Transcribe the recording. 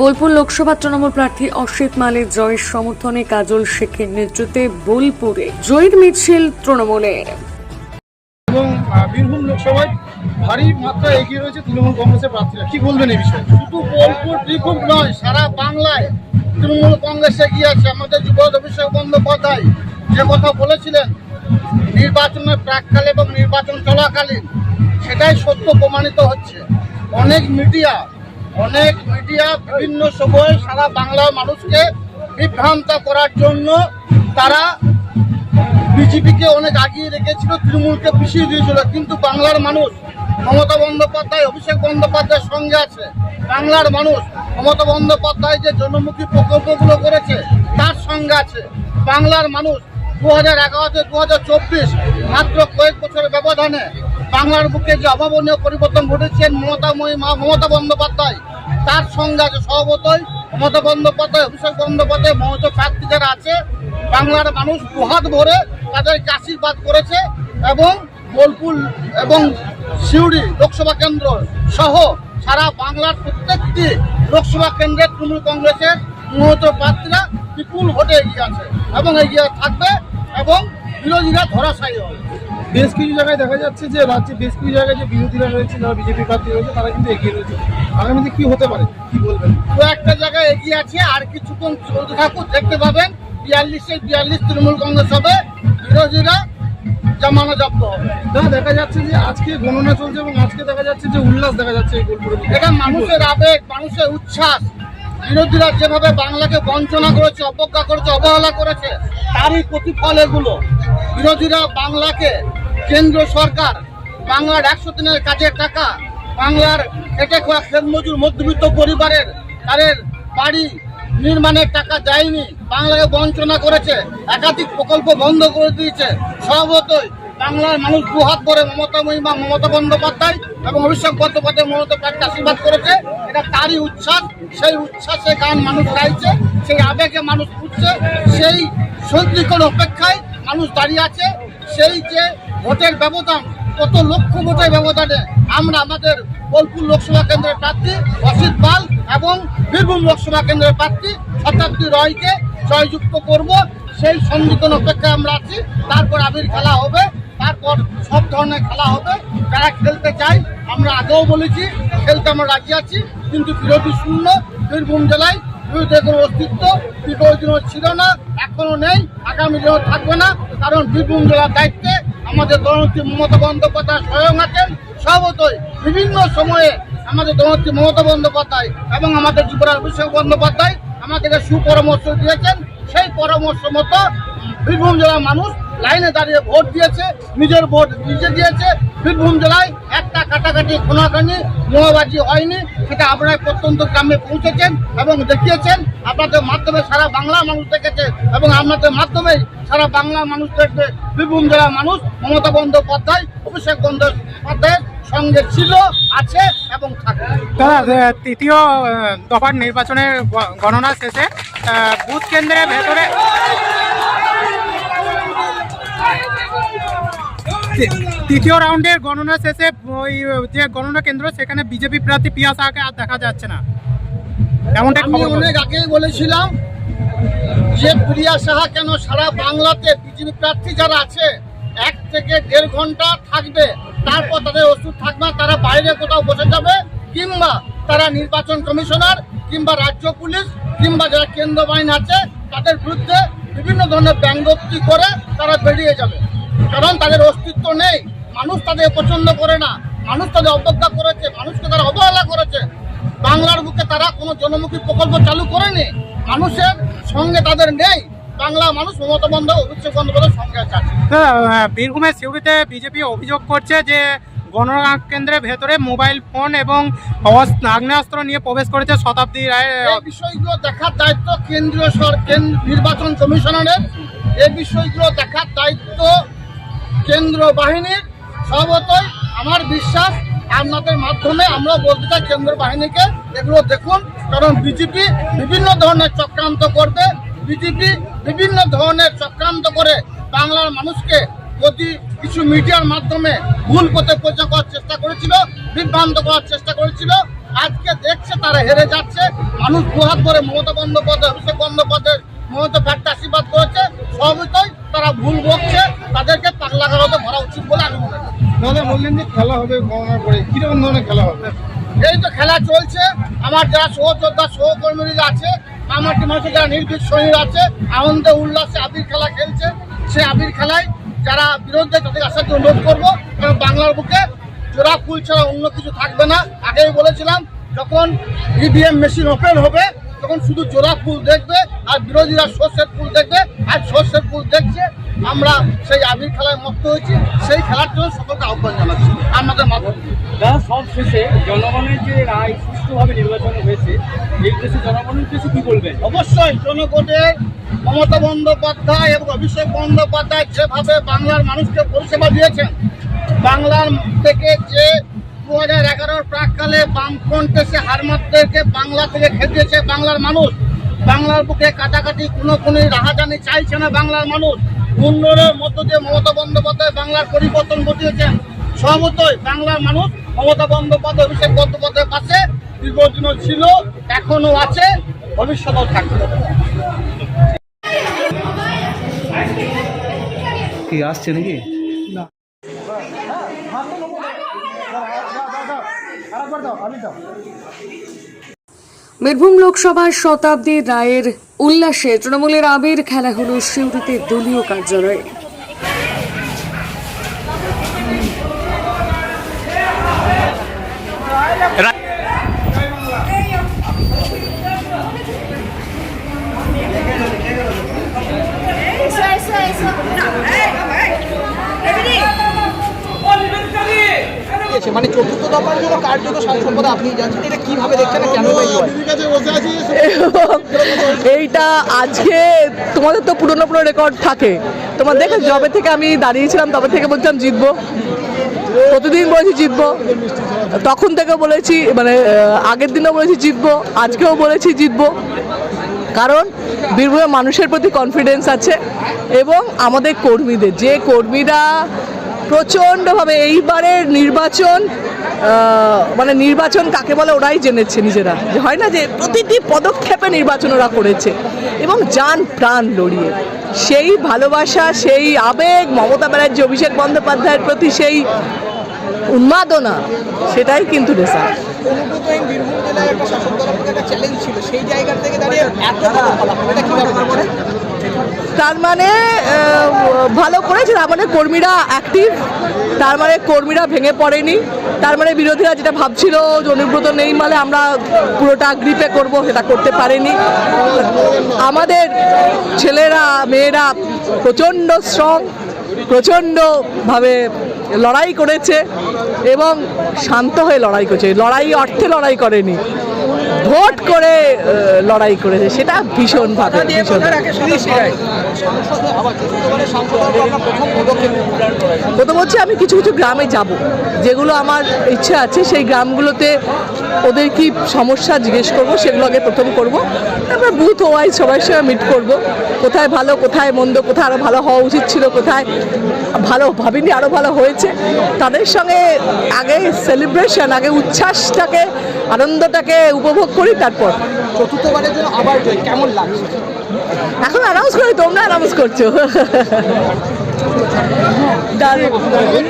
বোলপুর লোকসভা তৃণমূল প্রার্থী অসিত মালের জয়ের সমর্থনে কাজল শেখের নেতৃত্বে বোলপুরে জয়ের মিছিল তৃণমূলের। লোকসভায় ভারী মাত্রায় এগিয়ে রয়েছে তৃণমূল কংগ্রেসের প্রার্থীরা। কি বলবেন এই বিষয়ে? শুধু বোলপুর বীরভূম নয়, সারা বাংলায় তৃণমূল কংগ্রেস এগিয়ে আছে। আমাদের যুবরাজ অভিষেক বন্দ্যোপাধ্যায় যে কথা বলেছিলেন নির্বাচনের প্রাককালে এবং নির্বাচন চলাকালীন, সেটাই সত্য প্রমাণিত হচ্ছে। অনেক মিডিয়া অনেক মিডিয়া বিভিন্ন সময়ে সারা বাংলার মানুষকে বিভ্রান্ত করার জন্য তারা বিজেপিকে অনেক আগিয়ে রেখেছিল, তৃণমূলকে পিছিয়ে দিয়েছিল, কিন্তু বাংলার মানুষ মমতা বন্দ্যোপাধ্যায়, অভিষেক বন্দ্যোপাধ্যায়ের সঙ্গে আছে। বাংলার মানুষ মমতা বন্দ্যোপাধ্যায় যে জনমুখী প্রকল্পগুলো করেছে, তার সঙ্গে আছে। বাংলার মানুষ দু হাজার এগারো থেকে দু হাজার চব্বিশ, মাত্র কয়েক বছরের ব্যবধানে বাংলার বুকে যে অভাবনীয় পরিবর্তন ঘটেছেন মমতাময়ী মা, মমতা বন্দ্যোপাধ্যায়, তার সঙ্গে আছে স্বভাবতই মমতা বন্দ্যোপাধ্যায়, অভিষেক বন্দ্যোপাধ্যায় মমতা প্রার্থী আছে, বাংলার মানুষ দুহাত ভরে তাদেরকে আশীর্বাদ করেছে এবং বোলপুর এবং সিউড়ি লোকসভা কেন্দ্র সহ সারা বাংলার প্রত্যেকটি লোকসভা কেন্দ্রে তৃণমূল কংগ্রেসের মূলত প্রার্থীরা বিপুল ভোটে এগিয়ে আছে এবং এগিয়ে থাকবে এবং বিরোধীরা ধরাশায়ী হবে। বেশ কিছু জায়গায় দেখা যাচ্ছে যে রাজ্যে বেশ কিছু জায়গায় যে বিরোধীরা রয়েছে যারা বিজেপি প্রার্থী রয়েছে তারা কিন্তু এগিয়ে রয়েছে। আগামীতে কি হতে পারে? কি বলবেন? তো একটা জায়গায় এগিয়ে আছে আর কিছুক্ষণ চলতে থাকুক দেখতে পাবেন বিয়াল্লিশে বিয়াল্লিশ তৃণমূল কংগ্রেস হবে। বিরোধীরা জামানো জব্দ হবে। না দেখা যাচ্ছে যে আজকে গণনা চলছে এবং আজকে দেখা যাচ্ছে যে উল্লাস দেখা যাচ্ছে এই বোলপুরে এটা মানুষের আবেগ মানুষের উচ্ছ্বাস। বিরোধীরা যেভাবে বাংলাকে বঞ্চনা করেছে অবজ্ঞা করেছে অবহেলা করেছে তারই প্রতিফল এগুলো। বিরোধীরা বাংলাকে কেন্দ্র সরকার বাংলার একশো দিনের কাজের টাকা বাংলার খেটে খোয়া খেতমজুর মধ্যবিত্ত পরিবারের তাদের বাড়ি নির্মাণের টাকা দেয়নি, বাংলাকে বঞ্চনা করেছে, একাধিক প্রকল্প বন্ধ করে দিয়েছে। স্বভাবতই বাংলার মানুষ দুহাত ভরে মমতা মহিমা মমতা বন্দ্যোপাধ্যায় এবং অভিষেক বন্দ্যোপাধ্যায় মমতা প্রার্থী আশীর্বাদ করেছে। এটা তারই উচ্ছ্বাস, সেই উচ্ছ্বাসে গান মানুষ গাইছে, সেই আবেগে মানুষ উঠছে সেই সন্ধিকোণ অপেক্ষায় মানুষ দাঁড়িয়ে আছে, সেই যে ভোটের ব্যবধান কত লক্ষ ভোটের ব্যবধানে আমরা আমাদের বোলপুর লোকসভা কেন্দ্রের প্রার্থী অসিত পাল এবং বীরভূম লোকসভা কেন্দ্রের প্রার্থী শতাব্দী রয়কে জয়যুক্ত করব। সেই সন্ধিকোণ অপেক্ষায় আমরা আছি। তারপর আবির খেলা হবে। তারপর সব ধরনের খেলা হবে। যারা খেলতে চাই আমরা আগেও বলেছি, খেলতে আমরা রাজি আছি। কিন্তু বিরোধী শূন্য, বীরভূম জেলায় বিরোধীদের কোনো অস্তিত্ব বিগত দিনও ছিল না, এখনও নেই, আগামী দিনও থাকবে না। কারণ বীরভূম জেলার দায়িত্বে আমাদের দলনেত্রী মমতা বন্দ্যোপাধ্যায় স্বয়ং আছেন। সর্বতই বিভিন্ন সময়ে আমাদের দলনেত্রী মমতা বন্দ্যোপাধ্যায় এবং আমাদের যুবরাজ অভিষেক বন্দ্যোপাধ্যায় আমাদেরকে সুপরামর্শ দিয়েছেন। সেই পরামর্শ মতো বীরভূম জেলার মানুষ লাইনে দাঁড়িয়ে ভোট দিয়েছে, নিজের ভোট নিজে দিয়েছে। বীরভূম জেলায় একটা কাটাকাটি খোনাখানি মোয়াবাজি হয়নি, সেটা আপনারা প্রত্যন্ত গ্রামে পৌঁছেছেন এবং দেখিয়েছেন। আপনাদের মাধ্যমে সারা বাংলা মানুষ দেখেছে এবং আপনাদের মাধ্যমে সারা বাংলা মানুষ দেখবে বীরভূম জেলার মানুষ। মমতা বন্দ্যোপাধ্যায়, অভিষেক বন্দ্যোপাধ্যায়ের সঙ্গে ছিল, আছে এবং থাকবে। তৃতীয় দফার নির্বাচনের গণনা শেষে বুথ কেন্দ্রের ভেতরে তৃতীয় রাউন্ডের গণনা শেষে ওই যে গণনা কেন্দ্র সেখানে বিজেপি প্রার্থী পিয়া সাহাকে আর দেখা যাচ্ছে না। এমনটাই আমি অনেক আগেই বলেছিলাম যে প্রিয়া সাহা কেন সারা বাংলাতে বিজেপি প্রার্থী যারা আছে এক থেকে দেড় ঘণ্টা থাকবে তারপর তাদের ওষুধ থাকবে তারা বাইরে কোথাও বসে যাবে কিংবা তারা নির্বাচন কমিশনার কিংবা রাজ্য পুলিশ কিংবা যারা কেন্দ্র বাহিনী আছে তাদের বিরুদ্ধে বিভিন্ন ধরনের ব্যঙ্গোক্তি করে তারা বেরিয়ে যাবে। কারণ তাদের অস্তিত্ব নেই। মানুষ তাদের পছন্দ করে না। মানুষ তাদের অবজ্ঞা করেছে। মানুষকে তারা অবহেলা করেছে। বাংলার বুকে তারা কোনো জনমুখী প্রকল্প চালু করেনি। মানুষের সঙ্গে তাদের নেই। বাংলা মানুষ মমতা বন্দ অভিষেক বন্দ্যোপাধ্যায়ের সঙ্গে আছে। দাদা, বীরভূমের সিউড়িতে বিজেপি অভিযোগ করছে যে গণনা কেন্দ্রের ভেতরে মোবাইল ফোন এবং আগ্নেয়াস্ত্র নিয়ে প্রবেশ করেছে শতাব্দী রায় বিষয়গুলো দেখার দায়িত্ব কেন্দ্রীয় সরকার নির্বাচন কমিশনারের। এই বিষয়গুলো দেখার দায়িত্ব কেন্দ্র বাহিনীর। সর্বতই আমার বিশ্বাস আপনাদের মাধ্যমে আমরা বলতে চাই কেন্দ্র বাহিনীকে এগুলো দেখুন, কারণ বিজেপি বিভিন্ন ধরনের চক্রান্ত করবে। বিজেপি বিভিন্ন ধরনের চক্রান্ত করে বাংলার মানুষকে যদি কিছু মিডিয়ার মাধ্যমে ভুল পথে প্রচার করার চেষ্টা করেছিল বিভ্রান্ত করার চেষ্টা করেছিল। আজকে দেখছে তারা হেরে যাচ্ছে। মানুষ দুহাত করে মমতা বন্দ্যোপাধ্যায় অভিষেক বন্দ্যোপাধ্যায়ের মমতা ব্যাটটা আশীর্বাদ করেছে। সবই তারা ভুল বকছে। তাদেরকে পাগলা গাড়াতে ভরা উচিত বলে আমি মনে করি। দাদা বললেন যে খেলা হবে গণনা করে কীরকম ধরনের খেলা হবে? এই তো খেলা চলছে। আমার যারা সহযোদ্ধা সহকর্মীরা আছে আমার মানুষের যারা নির্ভীক সৈনিক আছে আনন্দে উল্লাসে আবির খেলা খেলছে সে আবির খেলায় যারা বিরোধী তাদের আসার অনুরোধ করব, কারণ বাংলার বুকে জোড়া ফুল ছাড়া অন্য কিছু থাকবে না। আগেই বলেছিলাম, যখন ইভিএম মেশিন ওপেন হবে তখন শুধু জোড়া ফুল দেখবে আর বিরোধীরা সর্ষের ফুল দেখবে আর সর্ষের ফুল দেখছে। আমরা সেই আবির খেলায় মত্ত হয়েছি সেই খেলার জন্য সকলকে আহ্বান জানাচ্ছি। আমাদের মাধ্যমে। দাদা সব শেষে জনগণের যে রায় সুষ্ঠুভাবে নির্বাচন হয়েছে এই দেশে জনগণের কিছু কি বলবেন? অবশ্যই জনগণের মমতা বন্দ্যোপাধ্যায় এবং অভিষেক বন্দ্যোপাধ্যায় যেভাবে বাংলার মানুষকে পরিষেবা দিয়েছেন বাংলার থেকে যে দু হাজার এগারোর প্রাককালে বামফ্রন্ট এসে হারমাত্রকে বাংলা থেকে খেদিয়েছে বাংলার মানুষ। বাংলার বুকে কাটাকাটি কোনো কোনো রাহাজানি চাইছে না বাংলার মানুষ। উন্নয়নের মধ্য দিয়ে মমতা বন্দ্যোপাধ্যায় বাংলার পরিবর্তন ঘটিয়েছেন। সহমতই বাংলার মানুষ মমতা বন্দ্যোপাধ্যায় অভিষেক বন্দ্যোপাধ্যায়ের পাশে দীর্ঘদিনও ছিল এখনও আছে ভবিষ্যতেও থাকবে। কি আসছে নাকি? বীরভূম লোকসভার শতাব্দী রায়ের উল্লাসে তৃণমূলের আবির খেলা হল সিউড়িতে দলীয় কার্যালয়ে Eso, eso, eso. No, hey, hey. Everybody. দিয়েছে মানে চতুর্থ দফার জন্য কার্যত সম্পদে আপনি যাচ্ছেন। এটা কীভাবে দেখছেন কেন এইটা আজকে তোমাদের তো পুরনো পুরনো রেকর্ড থাকে। তোমার দেখে যবে থেকে আমি দাঁড়িয়েছিলাম তবে থেকে বলছিলাম জিতবো। প্রতিদিন বলেছি জিতবো। তখন থেকে বলেছি মানে আগের দিনও বলেছি জিতবো আজকেও বলেছি জিতবো। কারণ বীরভূমের মানুষের প্রতি কনফিডেন্স আছে এবং আমাদের কর্মীদের যে কর্মীরা প্রচণ্ডভাবে এইবারের নির্বাচন মানে নির্বাচন কাকে বলে ওরাই জেনেছে নিজেরা। যে হয় না যে প্রতিটি পদক্ষেপে নির্বাচন ওরা করেছে। এবং যান প্রাণ লড়িয়ে। সেই ভালোবাসা, সেই আবেগ, মমতা ব্যানার্জি, অভিষেক বন্দ্যোপাধ্যায়ের প্রতি সেই উন্মাদনা, সেটাই কিন্তু প্রতি চ্যালেঞ্জ ছিল। সেই থেকে দাঁড়িয়ে এত বড় ফলাফল এটা কীভাবে দেখছেন? তার মানে ভালো করেছে। তার মানে কর্মীরা অ্যাক্টিভ তার মানে কর্মীরা ভেঙে পড়েনি। তার মানে বিরোধীরা যেটা ভাবছিল যে অনুব্রত নেই মানে আমরা পুরোটা গ্রিপে করব, সেটা করতে পারেনি। আমাদের ছেলেরা, মেয়েরা প্রচণ্ড স্ট্রং প্রচণ্ডভাবে লড়াই করেছে এবং শান্ত হয়ে লড়াই করেছে। লড়াই অর্থে লড়াই করেনি। ভোট করে লড়াই করেছে। সেটা ভীষণভাবে ভীষণ আপনার প্রথম হচ্ছে আমি কিছু কিছু গ্রামে যাব যেগুলো আমার ইচ্ছা আছে সেই গ্রামগুলোতে ওদের কি সমস্যা জিজ্ঞেস করব সেগুলো আগে প্রথম করব। তারপর বুথ ওয়াইজ সবার সঙ্গে মিট করব কোথায় ভালো কোথায় মন্দ কোথায় আরও ভালো হওয়া উচিত ছিল কোথায় ভালো ভাবিনি আরও ভালো হয়েছে। তাদের সঙ্গে আগে সেলিব্রেশন আগে উচ্ছ্বাসটাকে আনন্দটাকে উপভোগ করি তারপর। চতুর্থবারের জন্য আবার জয় কেমন লাগছে? এখন অ্যানাউন্স করি তোমরা অ্যানাউন্স করছ। দারুণ